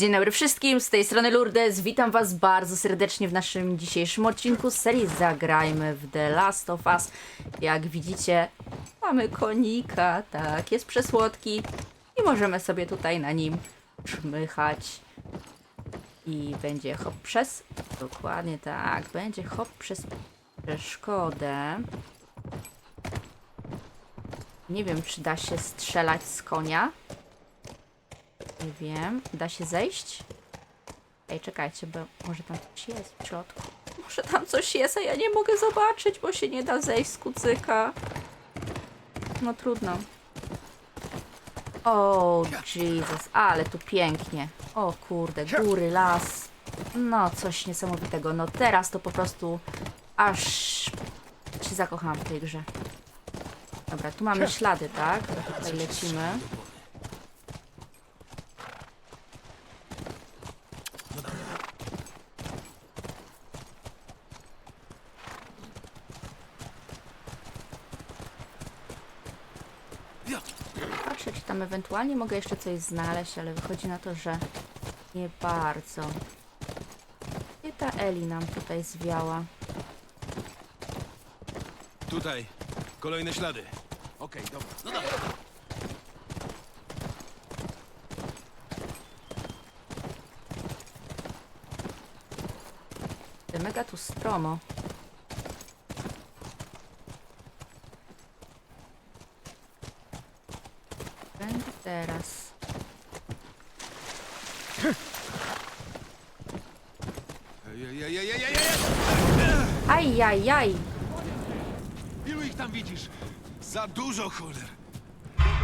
Dzień dobry wszystkim, z tej strony Lourdes. Witam Was bardzo serdecznie w naszym dzisiejszym odcinku z serii Zagrajmy w The Last of Us. Jak widzicie, mamy konika, tak, jest przesłodki i możemy sobie tutaj na nim czmychać. I będzie hop przez, dokładnie tak, będzie hop przez przeszkodę. Nie wiem, czy da się strzelać z konia. Nie wiem. Da się zejść? Ej, czekajcie, bo może tam coś jest w środku. Może tam coś jest, a ja nie mogę zobaczyć, bo się nie da zejść z kucyka. No trudno. O, Jesus, ale tu pięknie. O kurde, góry, las. No, coś niesamowitego. No teraz to po prostu aż się zakochałam w tej grze. Dobra, tu mamy ślady, tak? Tutaj lecimy. Patrzę, czy tam ewentualnie mogę jeszcze coś znaleźć, ale wychodzi na to, że nie bardzo. Gdzie ta Eli nam tutaj zwiała? Tutaj. Kolejne ślady. Okej, dobra. No dobra. Mega tu stromo. Będzie teraz. Ejejejejejej! Ajajaj! Ilu ich tam widzisz? Za dużo, cholera.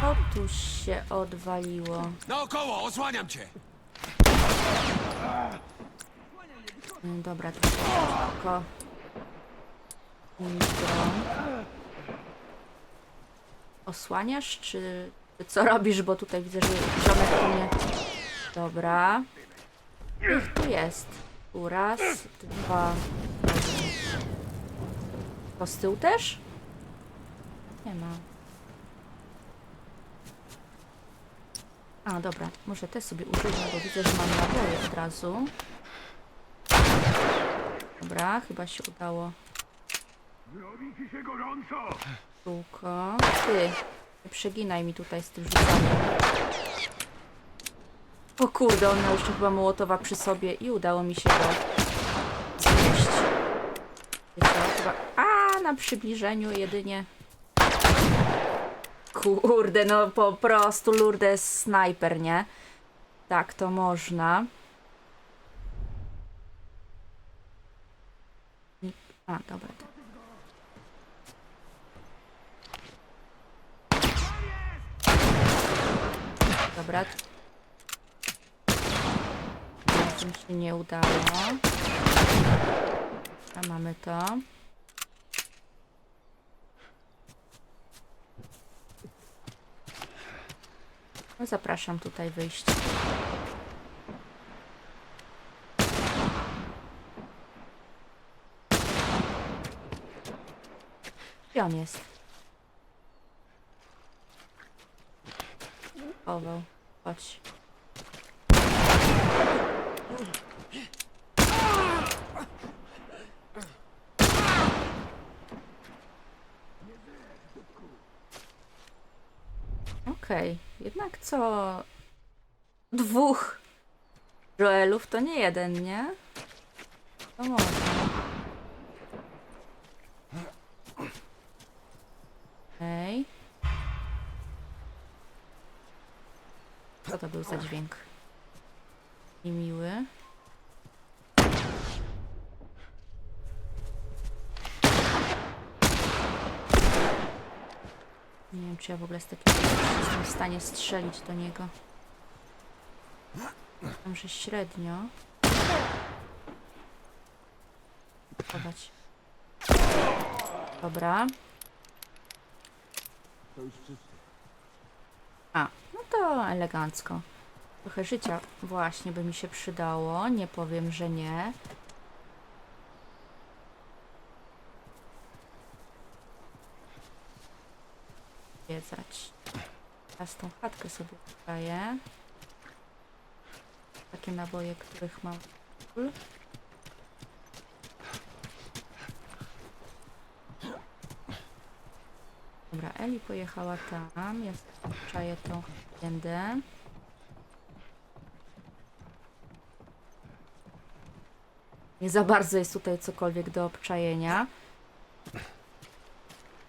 Co tu się odwaliło? Naokoło, osłaniam cię. Mm, Dobra, to tylko... Osłaniasz, czy... Co robisz, bo tutaj widzę, że ziomek tu mnie... Dobra. Ich tu jest. Tu raz, dwa... To z tyłu też? Nie ma. A, dobra. Może te sobie użyję, bo widzę, że mam naboje od razu. Dobra, chyba się udało. Robi ci się gorąco! Kółko. Ty, nie przeginaj mi tutaj z tym rzucaniem. O kurde, on miał jeszcze chyba Mołotowa przy sobie i udało mi się go zjeść. Wiecie, chyba... Na przybliżeniu jedynie. Kurde, no po prostu Lourdes snajper, nie? Tak, to można. A, dobra. Dobra. Tym się nie udało. A mamy to. No zapraszam tutaj wyjść. Gdzie on jest? Chował. Chodź. Okej, jednak co? Dwóch Joelów to nie jeden, nie? To można. Okej. Co to był za dźwięk? Niemiły. Nie wiem, czy ja w ogóle z takiego jestem w stanie strzelić do niego. Tam, że średnio. Chować. Dobra. A, no to elegancko. Trochę życia właśnie by mi się przydało. Nie powiem, że nie. Zwiedzać. Teraz tą chatkę sobie daję. Tak takie naboje, których mam. Dobra, Eli pojechała tam. Ja czaję tą agendę. Nie za bardzo jest tutaj cokolwiek do obczajenia.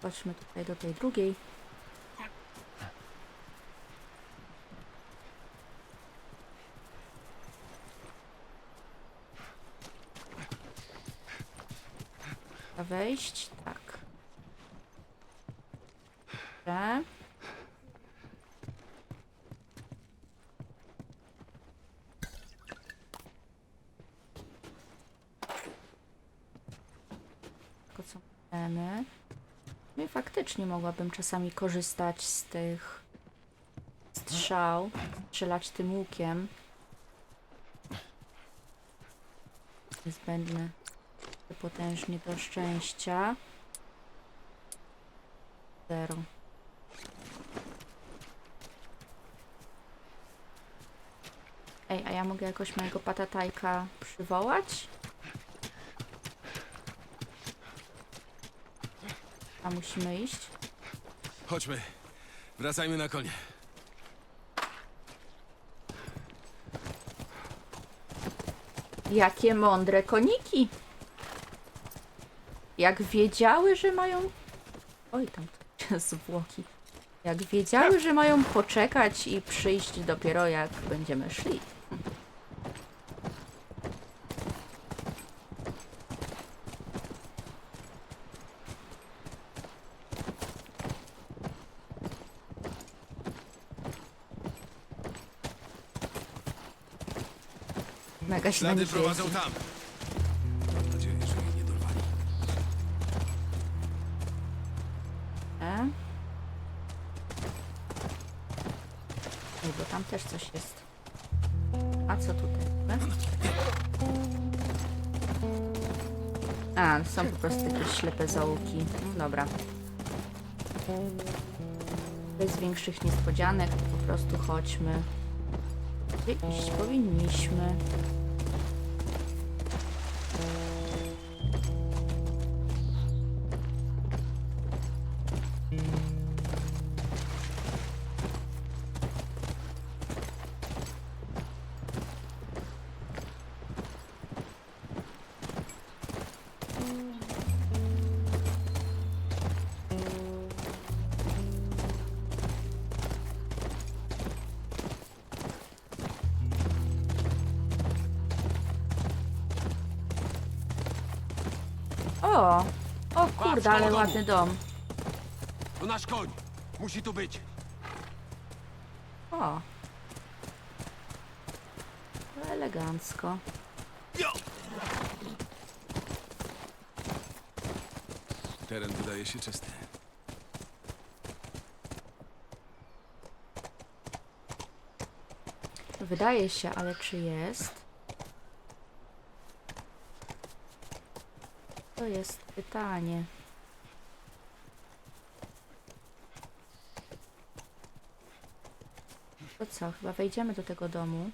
Chodźmy tutaj do tej drugiej. Wejść, tak. Dobrze. Tylko co mamy? No i faktycznie mogłabym czasami korzystać z tych strzał, strzelać tym łukiem. Niezbędny potężnie do szczęścia. Zero. Ej, a ja mogę jakoś mojego patatajka przywołać? A musimy iść? Chodźmy. Wracajmy na konie. Jakie mądre koniki! Jak wiedziały, że mają. Oj, tam zwłoki. Jak wiedziały, że mają poczekać i przyjść dopiero jak będziemy szli. Mega się Ślady prowadzą tam. Bo tam też coś jest. A co tutaj? E? A, są po prostu jakieś ślepe zaułki. No, dobra. Bez większych niespodzianek, po prostu chodźmy. Gdzie iść powinniśmy. O! O kurde, ale ładny dom. To nasz koń. Musi tu być. O! Elegancko. Teren wydaje się czysty. Wydaje się, ale czy jest? To jest pytanie. To co, chyba wejdziemy do tego domu.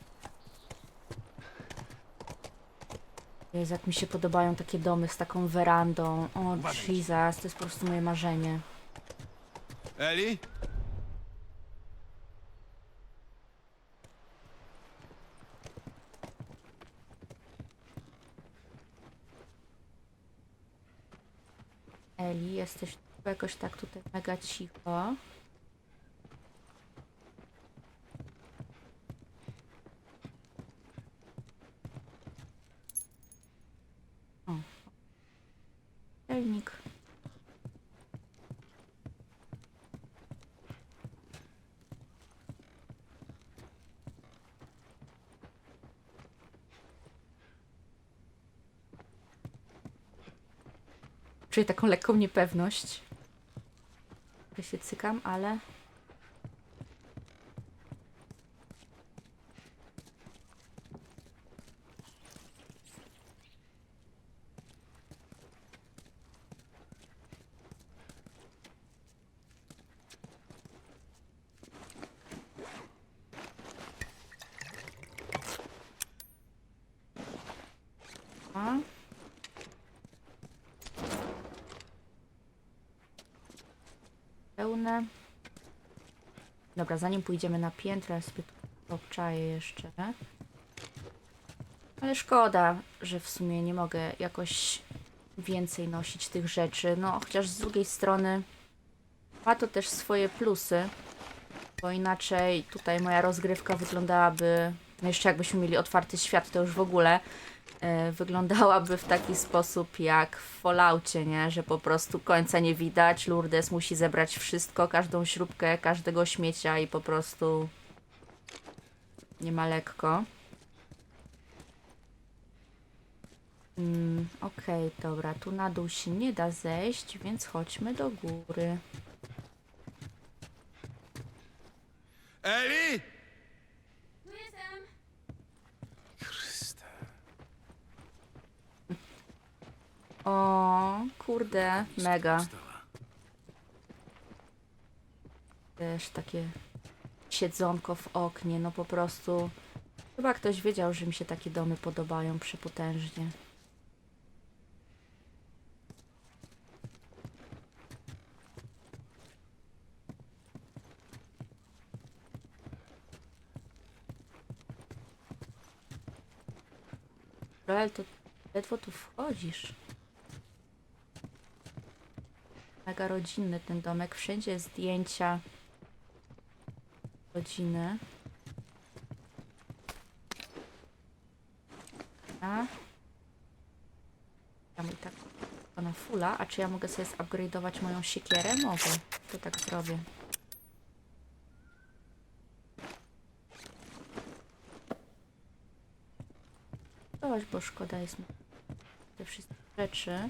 Jezu, jak mi się podobają takie domy z taką werandą. O. Jesus, to jest po prostu moje marzenie. Eli? Eli, jesteś jakoś tak tutaj mega cicho. O. Celnik. Czuję taką lekką niepewność. Ja się cykam, ale... pełne. Dobra, zanim pójdziemy na piętro, ja sobie jeszcze. Ale szkoda, że w sumie nie mogę jakoś więcej nosić tych rzeczy. No, chociaż z drugiej strony ma to też swoje plusy, bo inaczej tutaj moja rozgrywka wyglądałaby, jeszcze jakbyśmy mieli otwarty świat, to już w ogóle e, wyglądałaby w taki sposób jak w Falloutie, nie? Że po prostu końca nie widać, Lourdes musi zebrać wszystko, każdą śrubkę, każdego śmiecia i po prostu nie ma lekko. Mm, Okej, dobra, tu na dół się nie da zejść, więc chodźmy do góry. Eli! Tu jestem! Chryste. O, kurde, mega. Też takie siedzonko w oknie, no po prostu. Chyba ktoś wiedział, że mi się takie domy podobają przepotężnie. Joel, to ledwo tu wchodzisz. Mega rodzinny ten domek. Wszędzie zdjęcia rodziny. A? Ja i tak na fulla. A czy ja mogę sobie zupgrade'ować moją siekierę? Mogę. To tak zrobię. Zobacz, bo szkoda jest mi te wszystkie rzeczy.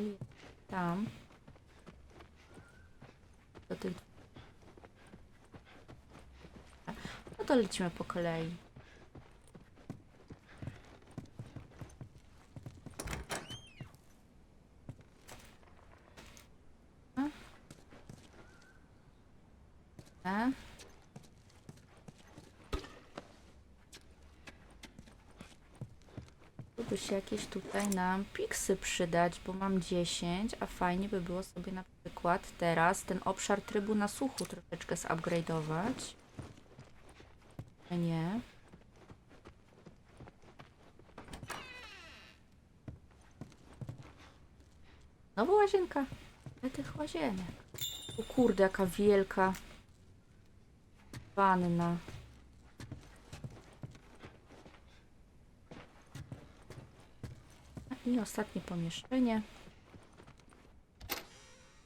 Eli tam. Do tych. No to lecimy po kolei. A? A? Tu by się jakieś tutaj nam piksy przydać, bo mam 10, a fajnie by było sobie na przykład teraz ten obszar trybu na suchu troszeczkę zupgrade'ować. Nie. Znowu łazienka. Ale tych łazienek. O kurde, jaka wielka wanna. I ostatnie pomieszczenie.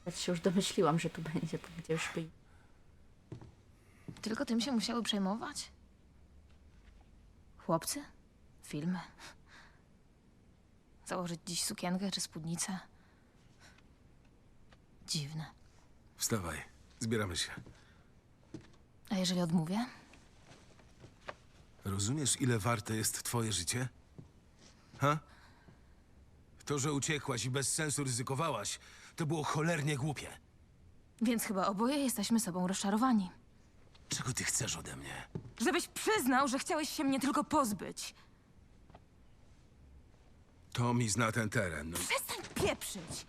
Ja się już domyśliłam, że tu będzie, bo już by... Tylko tym się musiały przejmować? Chłopcy? Filmy? Założyć dziś sukienkę czy spódnicę? Dziwne. Wstawaj, zbieramy się. A jeżeli odmówię? Rozumiesz, ile warte jest twoje życie? Ha? To, że uciekłaś i bez sensu ryzykowałaś, to było cholernie głupie. Więc chyba oboje jesteśmy sobą rozczarowani. Czego ty chcesz ode mnie? Żebyś przyznał, że chciałeś się mnie tylko pozbyć. Tommy zna ten teren. No, Przestań pieprzyć!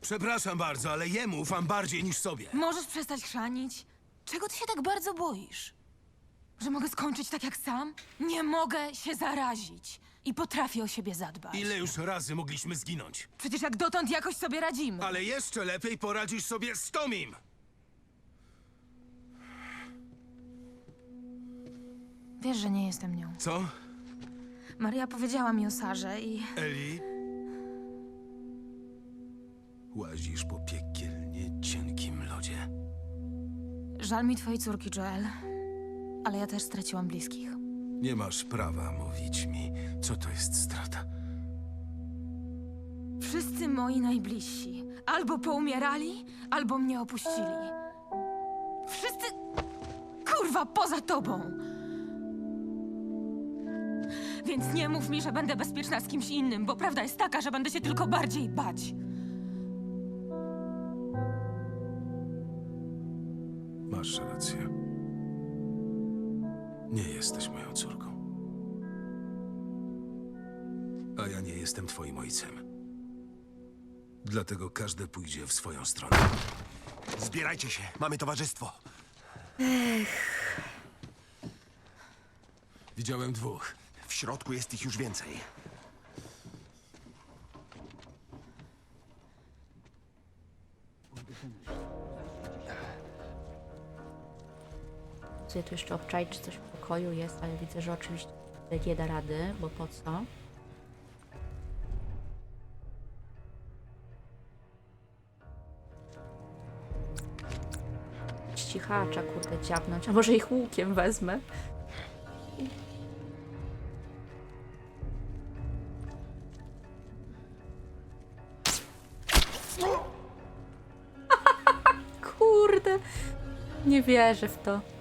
przepraszam bardzo, ale jemu ufam bardziej niż sobie. Możesz przestać chrzanić? Czego ty się tak bardzo boisz? Że mogę skończyć tak jak sam? Nie mogę się zarazić. I potrafię o siebie zadbać. Ile już razy mogliśmy zginąć? Przecież jak dotąd jakoś sobie radzimy. Ale jeszcze lepiej poradzisz sobie z Tomim! Wiesz, że nie jestem nią. Co? Maria powiedziała mi o Sarze i... Eli? Łazisz po piekielnie cienkim lodzie. Żal mi twojej córki, Joel. Ale ja też straciłam bliskich. Nie masz prawa mówić mi, co to jest strata. Wszyscy moi najbliżsi albo poumierali, albo mnie opuścili. Wszyscy... Kurwa, poza tobą! Więc nie mów mi, że będę bezpieczna z kimś innym, bo prawda jest taka, że będę się tylko bardziej bać. Masz rację. Nie jesteś moją córką. jestem twoim ojcem. Dlatego każdy pójdzie w swoją stronę. Zbierajcie się, mamy towarzystwo. Widziałem dwóch. W środku jest ich już więcej. Chcę tu jeszcze obczaić, czy coś pokoju jest, ale widzę, że oczywiście nie da rady, bo po co? Cichacza, kurde, dziabnąć. A może ich łukiem wezmę? Kurde, nie wierzę w to.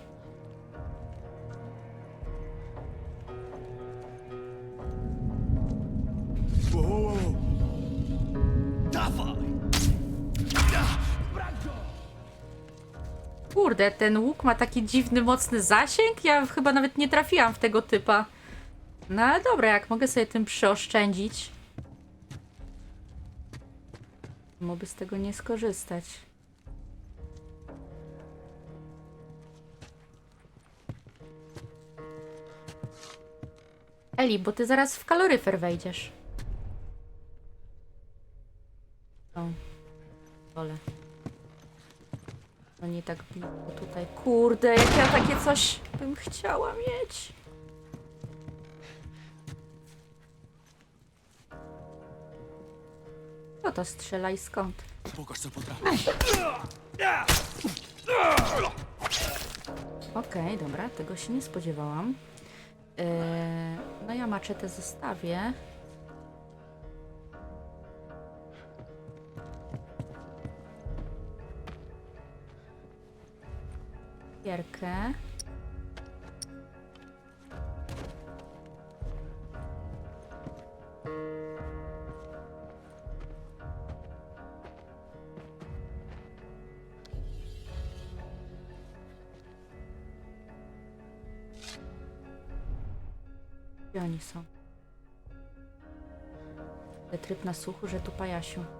Kurde, ten łuk ma taki dziwny, mocny zasięg. Ja chyba nawet nie trafiłam w tego typa. No ale dobra, jak mogę sobie tym przyoszczędzić. Mogę z tego nie skorzystać. Eli, bo ty zaraz w kaloryfer wejdziesz. O, wolę. No nie tak blisko tutaj. Kurde, jak ja takie coś bym chciała mieć. No to strzela i skąd? Pokaż, co potrafisz. Okej, dobra, tego się nie spodziewałam. Yy, no ja maczetę zostawię. Gierkę. Gdzie oni są? Tryb na suchu, że tu pajasiu.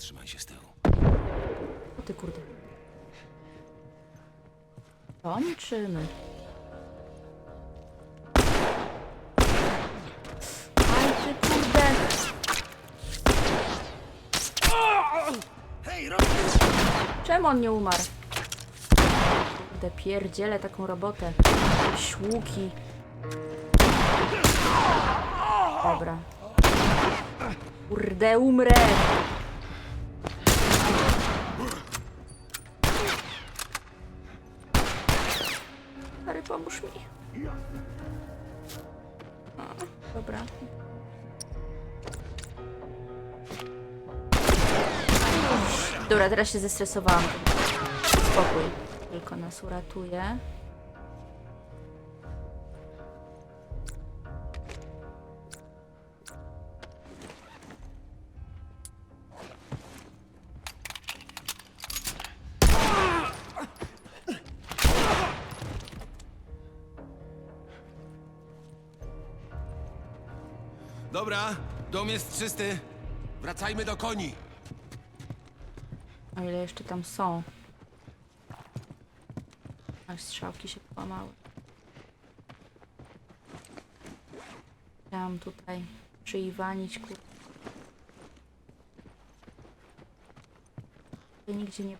Trzymaj się z tyłu. O ty kurde. Kończymy. Ty kurde. Czemu on nie umarł? Kurde, pierdzielę taką robotę. Śłuki. Dobra. Kurde, umrę. O, dobra. Dobra, teraz się zestresowałam. Spokój. Tylko nas uratuje. Jest czysty. Wracajmy do koni. O ile jeszcze tam są. Aż strzałki się połamały. Chciałam tutaj przyiwanić kur... To nigdzie nie...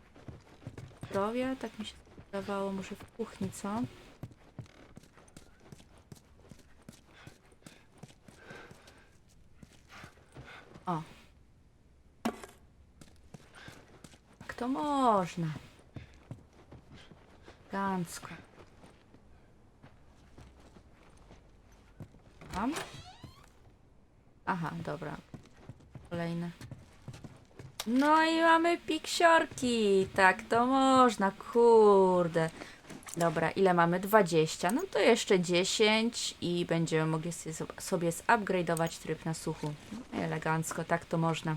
Zdrowia? Tak mi się wydawało, może w kuchni, co? O. Jak to można? Gancko. Mam? Aha, dobra. Kolejne. No i mamy piksiorki. Tak to można, kurde. Dobra, ile mamy? 20. No to jeszcze 10 i będziemy mogli sobie, zupgrade'ować tryb na suchu. No, elegancko, tak to można.